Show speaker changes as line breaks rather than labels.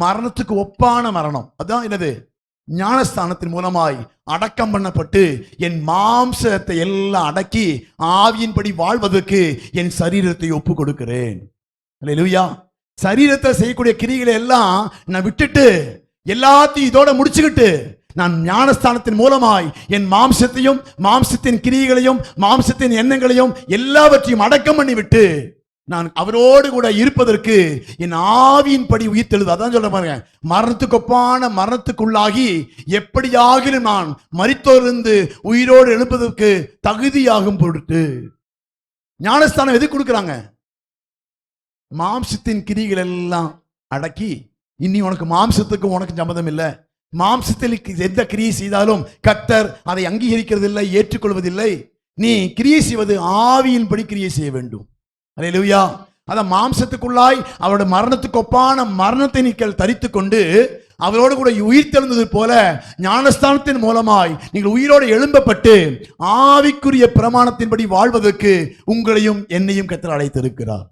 மரணத்துக்கு ஒப்பான மரணம். அதுதான் என்னது? ஞானஸ்தானத்தின் மூலமாய் அடக்கம் பண்ணப்பட்டு என் மாம்சத்தை எல்லாம் அடக்கி ஆவியின்படி வாழ்வதற்கு என் சரீரத்தை ஒப்பு கொடுக்கிறேன் அல்லேலூயா சரீரத்தை செய்யக்கூடிய கிரிகளை எல்லாம் நான் விட்டுட்டு எல்லாத்தையும் இதோட முடிச்சுக்கிட்டு நான் ஞானஸ்தானத்தின் மூலமாய் என் மாம்சத்தையும் மாம்சத்தின் கிரியைகளையும் மாம்சத்தின் எண்ணங்களையும் எல்லாவற்றையும் அடக்கம் பண்ணிவிட்டு நான் அவரோடு கூட இருப்பதற்கு என் ஆவியின்படி உயிர்த்தெழுது அதான் சொல்ல பாருங்க. மரணத்துக்கொப்பான மரணத்துக்குள்ளாகி எப்படியாகிலும் நான் மரித்தோரிருந்து உயிரோடு எழுப்பதற்கு தகுதியாகும் பொருட்டு. ஞானஸ்தானம் எது கொடுக்குறாங்க? மாம்சத்தின் கிரிகள் எல்லாம் அடக்கி இனி உனக்கு மாம்சத்துக்கும் உனக்கு சம்மதம் இல்லை. மாம்சத்தில் எந்த கிரியை செய்தாலும் கத்தர் அதை அங்கீகரிக்கிறதில்லை ஏற்றுக்கொள்வதில்லை. நீ கிரியை செய்வது ஆவியின்படி கிரியை செய்ய வேண்டும். அல்லேலூயா அத மாம்சத்துக்குள்ளாய் அவரோட மரணத்துக்கு ஒப்பான மரணத்தை நீங்கள் தரித்து கொண்டு அவரோடு கூட உயிர் தெழுந்தது போல ஞானஸ்தானத்தின் மூலமாய் நீங்கள் உயிரோடு எழும்பப்பட்டு ஆவிக்குரிய பிரமாணத்தின்படி வாழ்வதற்கு உங்களையும் என்னையும் கத்தர் அழைத்திருக்கிறார்.